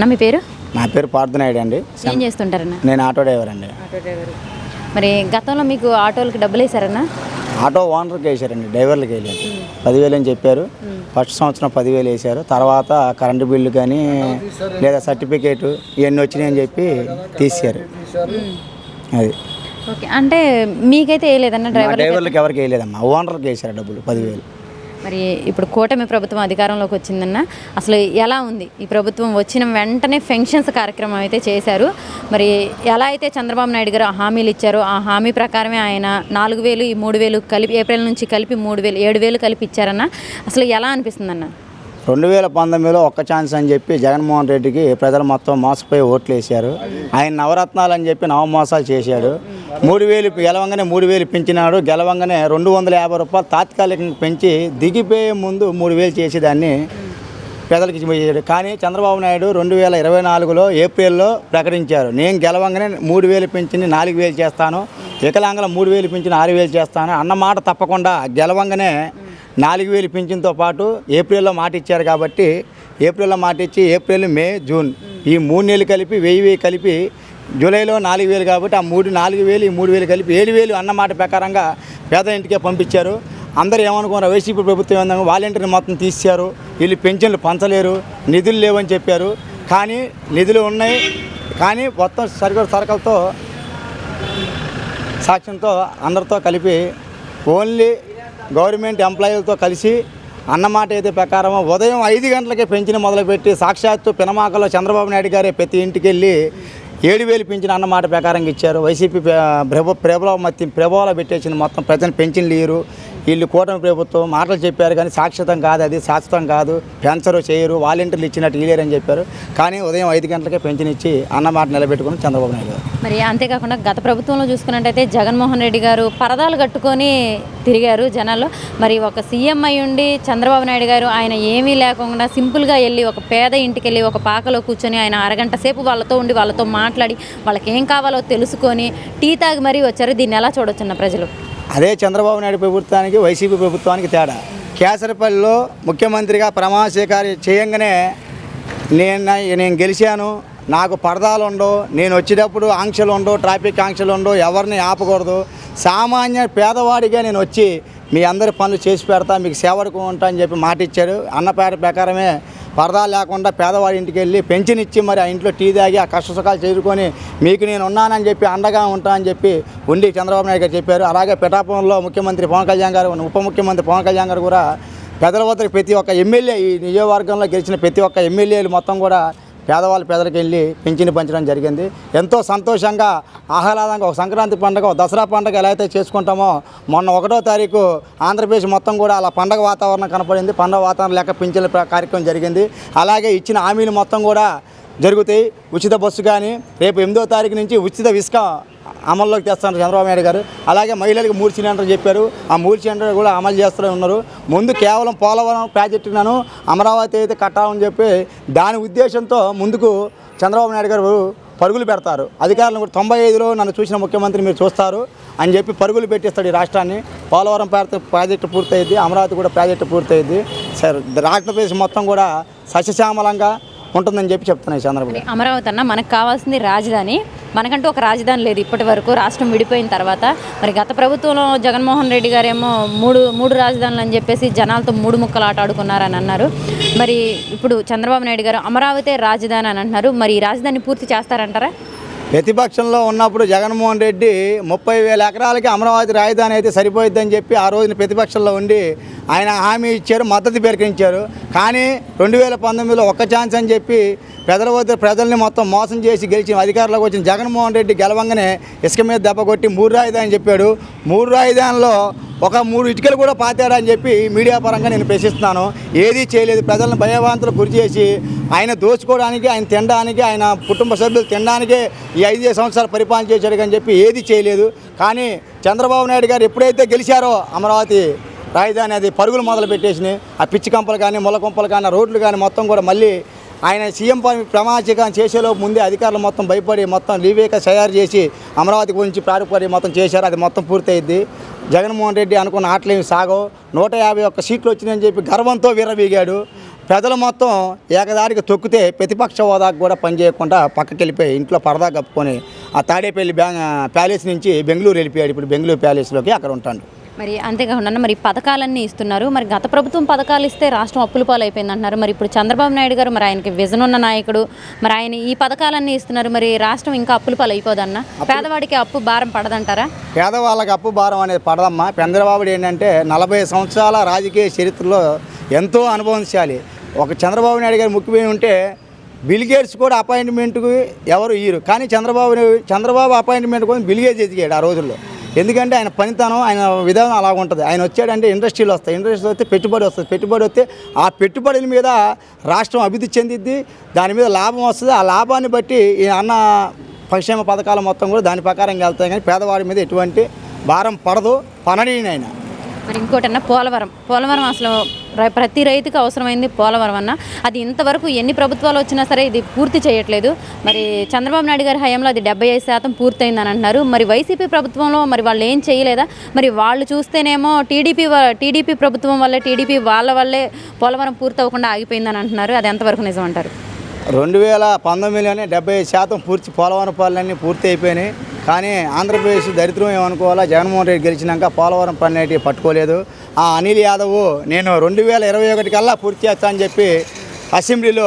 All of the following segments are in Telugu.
అన్న మీ పేరు? నా పేరు పార్థనాయుడు అండి. ఏం చేస్తుంటారన్న? నేను ఆటో డ్రైవర్ అండి. Auto driver. మరి గతంలో మీకు ఆటోలకి డబ్బులు వేశారన్న? ఆటో ఓనర్కి వేశారండి డ్రైవర్లకి వేయలేదు పదివేలు అని చెప్పారు. ఫస్ట్ సంవత్సరం పదివేలు వేశారు. తర్వాత కరెంటు బిల్లు కానీ లేదా సర్టిఫికేట్ ఇవన్నీ వచ్చినాయి అని చెప్పి తీసారు అది. ఓకే అంటే మీకైతే వేయలేదన్న డ్రైవర్ డ్రైవర్లకి ఎవరికి వేయలేదమ్మా. ఓనర్కి వేశారు డబ్బులు పదివేలు. మరి ఇప్పుడు కూటమి ప్రభుత్వం అధికారంలోకి వచ్చిందన్న అసలు ఎలా ఉంది? ఈ ప్రభుత్వం వచ్చిన వెంటనే ఫెన్షన్స్ కార్యక్రమం అయితే చేశారు. మరి ఎలా అయితే చంద్రబాబు నాయుడు గారు హామీలు ఇచ్చారో ఆ హామీ ప్రకారమే ఆయన నాలుగు వేలు ఈ మూడు వేలు కలిపి ఏప్రిల్ నుంచి కలిపి మూడు వేలు ఏడు వేలు కలిపి ఇచ్చారన్న అసలు ఎలా అనిపిస్తుందన్న? రెండు వేల పంతొమ్మిదిలో ఒక్క ఛాన్స్ అని చెప్పి జగన్మోహన్ రెడ్డికి ప్రజలు మొత్తం మోసపోయి ఓట్లు వేశారు ఆయన నవరత్నాలు అని చెప్పి నవమోసాలు చేశాడు. మూడు వేలు గెలవంగానే మూడు వేలు పెంచినాడు. గెలవంగానే రెండు వందల యాభై రూపాయలు తాత్కాలికంగా పెంచి దిగిపోయే ముందు మూడు వేలు చేసేదాన్ని పెద్దలకి ఇచ్చేసాడు కానీ చంద్రబాబు నాయుడు రెండు వేల ఇరవై నాలుగులో ఏప్రిల్లో ప్రకటించారు. నేను గెలవంగానే మూడు వేలు పెంచి నాలుగు వేలు చేస్తాను. వికలాంగుల మూడు వేలు పెంచిన ఆరు వేలు చేస్తాను. అన్న మాట తప్పకుండా గెలవంగానే నాలుగు వేలు పింఛన్తో పాటు ఏప్రిల్లో మాట ఇచ్చారు కాబట్టి ఏప్రిల్లో మాట ఇచ్చి ఏప్రిల్ మే జూన్ ఈ మూడు నెలలు కలిపి వెయ్యి వెయ్యి కలిపి జూలైలో నాలుగు వేలు కాబట్టి ఆ మూడు నాలుగు వేలు ఈ మూడు వేలు కలిపి ఏడు వేలు అన్నమాట ప్రకారంగా పేద ఇంటికే పంపించారు. అందరూ ఏమనుకున్నారు? వైసీపీ ప్రభుత్వం ఏందని వాలంటీర్ని మొత్తం తీశారు వీళ్ళు పెన్షన్లు పంచలేరు నిధులు లేవని చెప్పారు. కానీ నిధులు ఉన్నాయి కానీ మొత్తం సరికొర సరకులతో సాక్ష్యంతో అందరితో కలిపి ఓన్లీ గవర్నమెంట్ ఎంప్లాయీలతో కలిసి అన్నమాట అయితే ప్రకారం ఉదయం ఐదు గంటలకే పెంచిన మొదలుపెట్టి సాక్షాత్తు పినమాకలో చంద్రబాబు నాయుడు గారే ప్రతి ఇంటికి వెళ్ళి ఏడు వేలు పెంచిన అన్నమాట ప్రకారంగా ఇచ్చారు. వైసీపీ ప్రభు ప్రభావం మత్తి ప్రభావాలు పెట్టేసింది మొత్తం ప్రజలు పెంచిన లేరు. వీళ్ళు కూటమి ప్రభుత్వం మాటలు చెప్పారు కానీ సాక్షితం కాదు అది శాశ్వతం కాదు. పెంచరు చేయరు వాలంటీర్లు ఇచ్చినట్టు ఇయ్యలేరని చెప్పారు. కానీ ఉదయం ఐదు గంటలకే పెన్షన్ ఇచ్చి అన్నమాట నిలబెట్టుకుని చంద్రబాబు నాయుడు గారు. మరి అంతేకాకుండా గత ప్రభుత్వంలో చూసుకున్నట్టయితే జగన్మోహన్ రెడ్డి గారు పరదాలు కట్టుకొని తిరిగారు జనాల్లో. మరి ఒక సీఎం అయి ఉండి చంద్రబాబు నాయుడు గారు ఆయన ఏమీ లేకుండా సింపుల్గా వెళ్ళి ఒక పేద ఇంటికి వెళ్ళి ఒక పాకలో కూర్చొని ఆయన అరగంట సేపు వాళ్ళతో ఉండి వాళ్ళతో మాట్లాడి వాళ్ళకి ఏం కావాలో తెలుసుకొని టీ తాగి మరీ వచ్చారు. దీన్ని ఎలా చూడొచ్చున్న ప్రజలు? అదే చంద్రబాబు నాయుడు ప్రభుత్వానికి వైసీపీ ప్రభుత్వానికి తేడా. కేసరపల్లిలో ముఖ్యమంత్రిగా ప్రమాణ స్వీకారం చేయంగానే నేను నేను గెలిచాను. నాకు పరదాలు ఉండవు. నేను వచ్చేటప్పుడు ఆంక్షలు ఉండవు. ట్రాఫిక్ ఆంక్షలు ఉండవు. ఎవరిని ఆపకూడదు. సామాన్య పేదవాడిగా నేను వచ్చి మీ అందరి పనులు చేసి పెడతా మీకు సేవకు ఉంటా అని చెప్పి మాట ఇచ్చారు అన్నపేట ప్రకారమే పరదా లేకుండా పేదవాడి ఇంటికి వెళ్ళి పెన్షన్ ఇచ్చి మరి ఆ ఇంట్లో టీ తాగి ఆ కష్ట సుఖాలు చేరుకొని మీకు నేను ఉన్నానని చెప్పి అండగా ఉంటా అని చెప్పి ఉండి చంద్రబాబు నాయుడు గారు చెప్పారు. అలాగే పిఠాపురంలో ముఖ్యమంత్రి పవన్ కళ్యాణ్ గారు ఉప ముఖ్యమంత్రి పవన్ కళ్యాణ్ గారు కూడా పెదల వద్దకు ప్రతి ఒక్క ఎమ్మెల్యే ఈ నియోజకవర్గంలో గెలిచిన ప్రతి ఒక్క ఎమ్మెల్యేలు మొత్తం కూడా పేదవాళ్ళ పేదలకు వెళ్ళి పెంచిని పంచడం జరిగింది. ఎంతో సంతోషంగా ఆహ్లాదంగా ఒక సంక్రాంతి పండుగ దసరా పండుగ ఎలా అయితే చేసుకుంటామో మొన్న ఒకటో తారీఖు ఆంధ్రప్రదేశ్ మొత్తం కూడా అలా పండగ వాతావరణం కనపడింది. పండగ వాతావరణం లెక్క పింఛన్ల కార్యక్రమం జరిగింది. అలాగే ఇచ్చిన హామీలు మొత్తం కూడా జరుగుతాయి. ఉచిత బస్సు కానీ రేపు ఎనిమిదో తారీఖు నుంచి ఉచిత ఇసుక అమల్లోకి తెస్తున్నారు చంద్రబాబు నాయుడు గారు. అలాగే మహిళలకు మూడు సిలిండర్ చెప్పారు. ఆ మూడు సిలిండర్ కూడా అమలు చేస్తూనే ఉన్నారు. ముందు కేవలం పోలవరం ప్రాజెక్టులను అమరావతి అయితే కట్టాలని చెప్పి దాని ఉద్దేశంతో ముందుకు చంద్రబాబు నాయుడు గారు పరుగులు పెడతారు. అధికారులు కూడా తొంభై ఐదులో నన్ను చూసిన ముఖ్యమంత్రి మీరు చూస్తారు అని చెప్పి పరుగులు పెట్టిస్తాడు ఈ రాష్ట్రాన్ని. పోలవరం ప్రాజెక్టు ప్రాజెక్టు పూర్తయింది. అమరావతి కూడా ప్రాజెక్టు పూర్తయింది. సరే ఆంధ్రప్రదేశ్ మొత్తం కూడా సస్యశ్యామలంగా ఉంటుందని చెప్పి చెప్తున్నాయి చంద్రబాబు మరి అమరావతి అన్న మనకు కావాల్సింది రాజధాని. మనకంటూ ఒక రాజధాని లేదు ఇప్పటి వరకు. రాష్ట్రం విడిపోయిన తర్వాత మరి గత ప్రభుత్వంలో జగన్మోహన్ రెడ్డి గారేమో మూడు మూడు రాజధానులు అని చెప్పేసి జనాలతో మూడు ముక్కలు ఆట ఆడుకున్నారని అన్నారు. మరి ఇప్పుడు చంద్రబాబు నాయుడు గారు అమరావతి రాజధాని అని అంటున్నారు. మరి ఈ రాజధాని పూర్తి చేస్తారంటారా? ప్రతిపక్షంలో ఉన్నప్పుడు జగన్మోహన్ రెడ్డి ముప్పై వేల ఎకరాలకి అమరావతి రాజధాని అయితే సరిపోయిద్దని చెప్పి ఆ రోజున ప్రతిపక్షంలో ఉండి ఆయన హామీ ఇచ్చారు మద్దతు పేర్కొంచారు కానీ రెండు వేల పంతొమ్మిదిలో ఒక్క ఛాన్స్ అని చెప్పి ప్రజల వద్ద ప్రజల్ని మొత్తం మోసం చేసి గెలిచిన అధికారంలోకి వచ్చిన జగన్మోహన్ రెడ్డి గెలవంగానే ఇసుక మీద దెబ్బ కొట్టి మూడు రాజధాని చెప్పాడు. మూడు రాజధానిలో ఒక మూడు ఇటుకలు కూడా పాతాడని చెప్పి మీడియా పరంగా నేను ప్రశ్నిస్తున్నాను. ఏదీ చేయలేదు. ప్రజలను భయభ్రాంతులకు గురి చేసి ఆయన దోచుకోవడానికి ఆయన తినడానికి ఆయన కుటుంబ సభ్యులు తినడానికే ఈ ఐదు సంవత్సరాలు పరిపాలన చేశాడు అని చెప్పి ఏది చేయలేదు. కానీ చంద్రబాబు నాయుడు గారు ఎప్పుడైతే గెలిచారో అమరావతి రాజధాని అది పరుగులు మొదలు పెట్టేసినాయి. ఆ పిచ్చి కంపలు కానీ ముళ్ళ కొంపలు కానీ రోడ్లు కానీ మొత్తం కూడా మళ్ళీ ఆయన సీఎం పని ప్రమాణికం చేసేలోపు ముందే అధికారులు మొత్తం భయపడి మొత్తం లీవేక తయారు చేసి అమరావతి గురించి ప్రారంభపడి మొత్తం చేశారు. అది మొత్తం పూర్తయింది జగన్మోహన్ రెడ్డి అనుకున్న ఆటలేమి సాగవు. నూట యాభై ఒక్క సీట్లు వచ్చినాయని చెప్పి గర్వంతో విర్రవీగాడు. ప్రజలు మొత్తం ఏకదారికి తొక్కితే ప్రతిపక్ష హోదాకు కూడా పనిచేయకుండా పక్కకి వెళ్ళిపోయి ఇంట్లో పరదా కప్పుకొని ఆ తాడేపల్లి బ్యా ప్యాలెస్ నుంచి బెంగళూరు వెళ్ళిపోయాడు. ఇప్పుడు బెంగళూరు ప్యాలెస్లోకి అక్కడ ఉంటాడు. మరి అంతేకాకుండా మరి పథకాలన్నీ ఇస్తున్నారు. మరి గత ప్రభుత్వం పథకాలు ఇస్తే రాష్ట్రం అప్పుల పాలు అయిపోయింది అంటున్నారు. మరి ఇప్పుడు చంద్రబాబు నాయుడు గారు మరి ఆయనకి విజన్ ఉన్న నాయకుడు మరి ఆయన ఈ పథకాలన్నీ ఇస్తున్నారు. మరి రాష్ట్రం ఇంకా అప్పుల పాలు అయిపోదన్న పేదవాడికి అప్పు భారం పడదంటారా? పేదవాళ్ళకి అప్పు భారం అనేది పడదమ్మా. చంద్రబాబు ఏంటంటే నలభై సంవత్సరాల రాజకీయ చరిత్రలో ఎంతో అనుభవించాలి ఒక చంద్రబాబు నాయుడు గారు ముఖ్యమైన ఉంటే బిల్ గేట్స్ కూడా అపాయింట్మెంట్కి ఎవరు ఇయ్యరు. కానీ చంద్రబాబు చంద్రబాబు అపాయింట్మెంట్ కోసం బిల్ గేట్స్ ఎదిగాడు ఆ రోజుల్లో. ఎందుకంటే ఆయన పనితనం ఆయన విధానం అలా ఉంటుంది. ఆయన వచ్చాడంటే ఇండస్ట్రీలు వస్తాయి. ఇండస్ట్రీలు వస్తే పెట్టుబడి వస్తుంది. పెట్టుబడి వస్తే ఆ పెట్టుబడుల మీద రాష్ట్రం అభివృద్ధి చెందిద్ది. దాని మీద లాభం వస్తుంది. ఆ లాభాన్ని బట్టి ఈ అన్న పరిశ్రమ పథకాలు మొత్తం కూడా దాని ప్రకారం వెళ్తాయి. కానీ పేదవాడి మీద ఎటువంటి భారం పడదు. పనడీనైనా మరి ఇంకోటన్నా పోలవరం. పోలవరం అసలు ప్రతి రైతుకు అవసరమైంది పోలవరం అన్న. అది ఇంతవరకు ఎన్ని ప్రభుత్వాలు వచ్చినా సరే ఇది పూర్తి చేయట్లేదు. మరి చంద్రబాబు నాయుడు గారి హయాంలో అది డెబ్బై ఐదు శాతం పూర్తయిందని అంటున్నారు. మరి వైసీపీ ప్రభుత్వంలో మరి వాళ్ళు ఏం చేయలేదా? మరి వాళ్ళు చూస్తేనేమో టీడీపీ టీడీపీ ప్రభుత్వం వల్లే టీడీపీ వాళ్ళ వల్లే పోలవరం పూర్తి అవ్వకుండా ఆగిపోయిందని అంటున్నారు. అది ఎంతవరకు నిజం అంటారు? రెండు వేల పంతొమ్మిదిలోనే డెబ్బై ఐదు శాతం పూర్తి పోలవరం పనులన్నీ పూర్తి అయిపోయినాయి. కానీ ఆంధ్రప్రదేశ్ దరిద్రం ఏమనుకోవాలా? జగన్మోహన్ రెడ్డి గెలిచినాక పోలవరం పని అనేటివి పట్టుకోలేదు. ఆ అనిల్ యాదవ్ నేను రెండు వేల ఇరవై ఒకటి కల్లా పూర్తి చేస్తా అని చెప్పి అసెంబ్లీలో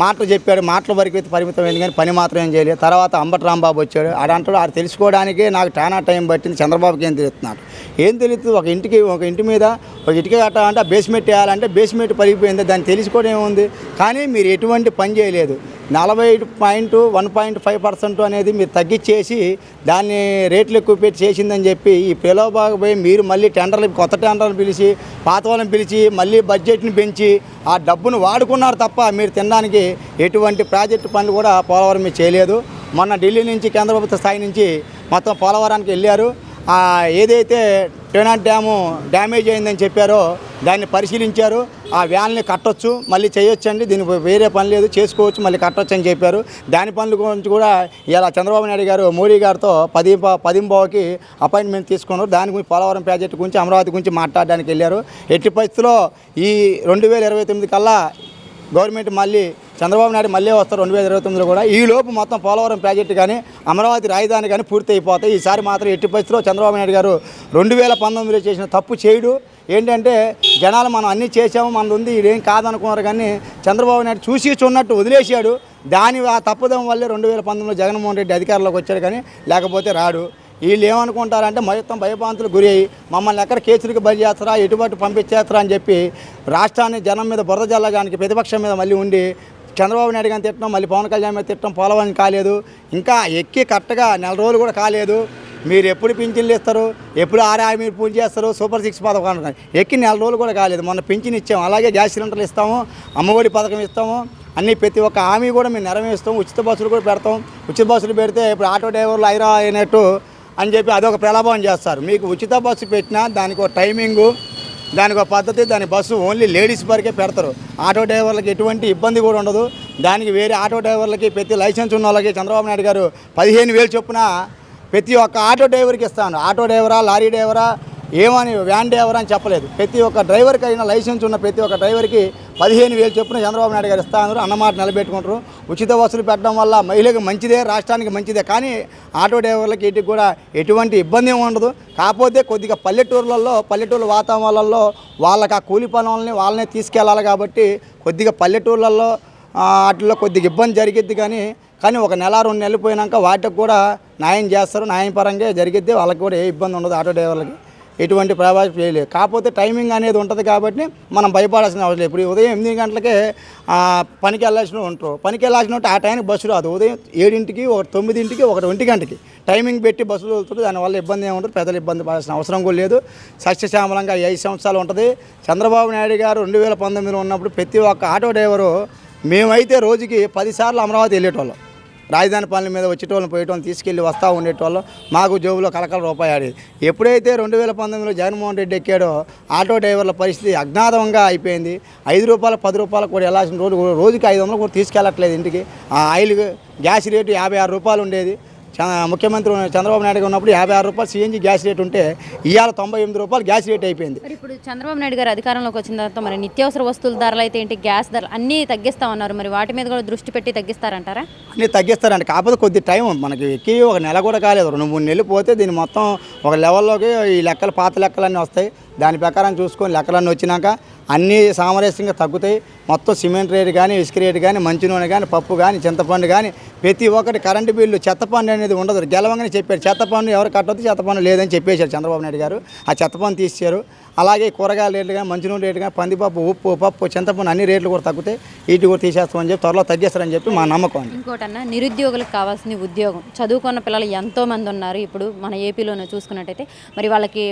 మాటలు చెప్పాడు. మాటల వరకు అయితే పరిమితం అయింది కానీ పని మాత్రం ఏం చేయలేదు. తర్వాత అంబటి రాంబాబు వచ్చాడు. ఆడంటాడు ఆడు తెలుసుకోవడానికి నాకు టానా టైం పట్టింది. చంద్రబాబుకి ఏం తెలుస్తున్నాడు? ఏం తెలియదు ఒక ఇంటికి ఒక ఇంటి మీద ఒక ఇటుక కట్టాలంటే బేస్మెంట్ వేయాలంటే బేస్మెంట్ పరిగిపోయింది దాన్ని తెలుసుకోవడం ఏముంది? కానీ మీరు ఎటువంటి పని చేయలేదు. నలభై point one point five percent అనేది మీరు తగ్గించేసి దాన్ని రేట్లు ఎక్కువ పెట్టి చేసిందని చెప్పి ఈ ప్రలోభాకు పోయి మీరు మళ్ళీ టెండర్లు కొత్త టెండర్లు పిలిచి పాత వాళ్ళని పిలిచి మళ్ళీ బడ్జెట్ని పెంచి ఆ డబ్బును వాడుకున్నారు తప్ప మీరు తినడానికి ఎటువంటి ప్రాజెక్టు పనులు కూడా పోలవరం మీరు చేయలేదు. మొన్న ఢిల్లీ నుంచి కేంద్ర ప్రభుత్వ స్థాయి నుంచి మొత్తం పోలవరానికి వెళ్ళారు. ఏదైతే టెనాన్ డ్యాము డ్యామేజ్ అయిందని చెప్పారో దాన్ని పరిశీలించారు. ఆ వ్యాన్ని కట్టొచ్చు మళ్ళీ చేయొచ్చు అండి దీనికి వేరే పని లేదు. చేసుకోవచ్చు మళ్ళీ కట్టొచ్చు అని చెప్పారు. దాని పనుల గురించి కూడా ఇలా చంద్రబాబు నాయుడు గారు మోడీ గారితో పది పదింబావుకి అపాయింట్మెంట్ తీసుకున్నారు. దాని గురించి పోలవరం ప్రాజెక్టు గురించి అమరావతి గురించి మాట్లాడడానికి వెళ్ళారు. ఎట్టి పరిస్థితుల్లో ఈ రెండు వేల ఇరవై తొమ్మిది కల్లా గవర్నమెంట్ మళ్ళీ చంద్రబాబు నాయుడు మళ్ళీ వస్తారు రెండు వేల ఇరవై తొమ్మిదిలో కూడా. ఈ లోపు మొత్తం పోలవరం ప్రాజెక్టు కానీ అమరావతి రాజధాని కానీ పూర్తి అయిపోతాయి. ఈసారి మాత్రం ఎట్టి పరిస్థితిలో చంద్రబాబు నాయుడు గారు రెండు వేల పంతొమ్మిదిలో చేసిన తప్పు చేయడు. ఏంటంటే జనాలు మనం అన్నీ చేసాము మనది ఉంది ఇదేం కాదనుకున్నారు కానీ చంద్రబాబు నాయుడు చూసి చూన్నట్టు వదిలేశాడు. దాని ఆ తప్పుదం వల్లే రెండు వేల పంతొమ్మిదిలో జగన్మోహన్ రెడ్డి అధికారంలోకి వచ్చాడు కానీ లేకపోతే రాడు. వీళ్ళు ఏమనుకుంటారంటే మొత్తం భయభ్రాంతులు గురి అయ్యి మమ్మల్ని ఎక్కడ కేసులకు బలి చేస్తారా ఎటువంటి పంపించేస్తారా అని చెప్పి రాష్ట్రాన్ని జనం మీద బురద జల్లడానికి ప్రతిపక్షం మీద మళ్ళీ ఉండి చంద్రబాబు నాయుడు గారిని తిట్టడం మళ్ళీ పవన్ కళ్యాణ్ మీద తిట్టడం పోలవని కాలేదు. ఇంకా ఎక్కి కరెక్ట్గా నెల రోజులు కూడా కాలేదు. మీరు ఎప్పుడు పింఛన్లు ఇస్తారు? ఎప్పుడు ఆర్ఆ మీరు పూజ చేస్తారు? సూపర్ సిక్స్ పథకం అంటున్నారు ఎక్కి నెల రోజులు కూడా కాలేదు. మొన్న పింఛన్ ఇచ్చాము. అలాగే గ్యాస్ సిలిండర్లు ఇస్తాము. అమ్మఒడి పథకం ఇస్తాము. అన్ని ప్రతి ఒక్క హామీ కూడా మేము నెరవేరుస్తాం ఉచిత బస్సులు కూడా పెడతాం. ఉచిత బస్సులు పెడితే ఇప్పుడు ఆటో డ్రైవర్లు ఐరా అయినట్టు అని చెప్పి అదొక ప్రలాభం చేస్తారు. మీకు ఉచిత బస్సు పెట్టినా దానికి ఒక టైమింగు దానికి ఒక పద్ధతి దాని బస్సు ఓన్లీ లేడీస్ వరకే పెడతారు. ఆటో డ్రైవర్లకి ఎటువంటి ఇబ్బంది కూడా ఉండదు. దానికి వేరే ఆటో డ్రైవర్లకి ప్రతి లైసెన్స్ ఉన్న వాళ్ళకి చంద్రబాబు నాయుడు గారు పదిహేను వేలు చొప్పున ప్రతి ఒక్క ఆటో డ్రైవర్కి ఇస్తాను. ఆటో డ్రైవరా లారీ డ్రైవరా ఏమని వ్యాన్ డ్రైవర్ అని చెప్పలేదు. ప్రతి ఒక్క డ్రైవర్కి అయినా లైసెన్స్ ఉన్న ప్రతి ఒక్క డ్రైవర్కి పదిహేను వేలు చొప్పున చంద్రబాబు నాయుడు గారు ఇస్తాను అన్నమాట నిలబెట్టుకుంటారు. ఉచిత వసూలు పెట్టడం వల్ల మహిళలకు మంచిదే రాష్ట్రానికి మంచిదే. కానీ ఆటో డ్రైవర్లకి వీటికి కూడా ఎటువంటి ఇబ్బంది ఉండదు. కాకపోతే కొద్దిగా పల్లెటూర్లలో పల్లెటూరు వాతావరణంలో వాళ్ళకి ఆ కూలి పనులని వాళ్ళనే తీసుకెళ్ళాలి కాబట్టి కొద్దిగా పల్లెటూర్లలో వాటిలో వాటిల్లో కొద్దిగా ఇబ్బంది జరిగిద్ది కానీ కానీ ఒక నెల రెండు నెలలు పోయినాక వాటికి కూడా న్యాయం చేస్తారు. న్యాయపరంగా జరిగిద్ది. వాళ్ళకి కూడా ఏ ఇబ్బంది ఉండదు ఆటో డ్రైవర్లకి. ఎటువంటి ప్రభావం చేయలేదు. కాకపోతే టైమింగ్ అనేది ఉంటుంది కాబట్టి మనం భయపడాల్సిన అవసరం లేదు. ఇప్పుడు ఉదయం ఎనిమిది గంటలకే పనికి వెళ్ళాల్సిన ఉంటారు. పనికి వెళ్ళాల్సిన ఉంటే ఆ టైంకి బస్సు రాదు. ఉదయం ఏడింటికి ఒక తొమ్మిదింటికి ఒకటి ఒంటి గంటకి టైమింగ్ పెట్టి బస్సులు వెళ్తుంది దానివల్ల ఇబ్బంది ఏముంటుంది పెద్దలు ఇబ్బంది పడాల్సిన అవసరం కూడా లేదు. సస్యశ్యామలంగా ఐదు సంవత్సరాలు ఉంటుంది. చంద్రబాబు నాయుడు గారు రెండు వేల పంతొమ్మిదిలో ఉన్నప్పుడు ప్రతి ఒక్క ఆటో డ్రైవరు మేమైతే రోజుకి పదిసార్లు అమరావతి వెళ్ళేటోళ్ళం. రాజధాని పనుల మీద వచ్చేటోళ్ళని పోయేటోళ్ళని తీసుకెళ్ళి వస్తూ ఉండేటోళ్ళు మాకు జోబులో కలకల రూపాయి ఆడేది ఎప్పుడైతే రెండు వేల పంతొమ్మిదిలో జగన్మోహన్ రెడ్డి ఎక్కాడో ఆటో డ్రైవర్ల పరిస్థితి అజ్ఞాతంగా అయిపోయింది. ఐదు రూపాయలు పది రూపాయలు కూడా వెళ్ళాల్సిన రోజు రోజుకి ఐదు వందలు కూడా తీసుకెళ్ళట్లేదు ఇంటికి. ఆ ఆయిల్ గ్యాస్ రేటు యాభై ఆరు రూపాయలు ఉండేది. ముఖ్యమంత్రి చంద్రబాబు నాయుడు ఉన్నప్పుడు యాభై ఆరు రూపాయలు సిఎన్జి గ్యాస్ రేట్ ఉంటే ఇవాళ తొంభై ఎనిమిది రూపాయలు గ్యాస్ రేట్ అయిపోయింది. మరి ఇప్పుడు చంద్రబాబు నాయుడు గారు అధికారంలోకి వచ్చిన తర్వాత మరి నిత్యావసర వస్తువుల ధరలు అయితే ఏంటి? గ్యాస్ ధరలు అన్నీ తగ్గిస్తా ఉన్నారు. మరి వాటి మీద కూడా దృష్టి పెట్టి తగ్గిస్తారంటారా? అన్నీ తగ్గిస్తారండి కాకపోతే కొద్ది టైం మనకి ఎక్కి ఒక నెల కూడా కాలేదు. రెండు మూడు నెలలు పోతే దీన్ని మొత్తం ఒక లెవెల్లోకి ఈ లెక్కలు పాత లెక్కలన్నీ వస్తాయి. దాని ప్రకారం చూసుకొని లెక్కలన్నీ వచ్చినాక అన్నీ సామరస్యంగా తగ్గుతాయి. మొత్తం సిమెంట్ రేటు కానీ ఇసుక రేటు కానీ మంచి నూనె కానీ పప్పు కానీ చింతపండు కానీ ప్రతి ఒక్కటి కరెంటు బిల్లు చెత్తపండు అనేది ఉండదు. గెలవంగానే చెప్పారు. చెత్తపండు ఎవరు కట్టొద్దు చెత్తపండు లేదని చెప్పేశారు చంద్రబాబు నాయుడు గారు. ఆ చెత్తపండు తీసారు అలాగే కూరగాయల రేట్లు కానీ మంచి నూనె రేటు కానీ పందిపప్పు ఉప్పు పప్పు చింతపండు అన్ని రేట్లు కూడా తగ్గుతాయి. వీటి కూడా తీసేస్తామని చెప్పి త్వరలో తగ్గిస్తారని చెప్పి మా నమ్మకం అండి. ఇంకోటన్నా నిరుద్యోగులకు కావాల్సింది ఉద్యోగం. చదువుకున్న పిల్లలు ఎంతో మంది ఉన్నారు. ఇప్పుడు మన ఏపీలోనే చూసుకున్నట్టయితే మరి వాళ్ళకి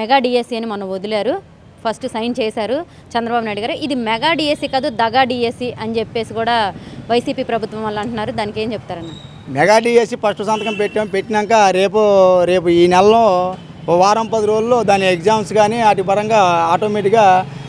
మెగా డిఎస్సి అని మనం వదిలారు. ఫస్ట్ సైన్ చేశారు చంద్రబాబు నాయుడు గారు. ఇది మెగా డిఎస్సి కాదు దగా డిఎస్సి అని చెప్పేసి కూడా వైసీపీ ప్రభుత్వం వాళ్ళు అంటున్నారు. దానికి ఏం చెప్తారన్న? మెగా డిఎస్సి ఫస్ట్ సంతకం పెట్టాం పెట్టినాక రేపు రేపు ఈ నెలలో వారం పది రోజుల్లో దాని ఎగ్జామ్స్ కానీ వాటి పరంగా ఆటోమేటిక్గా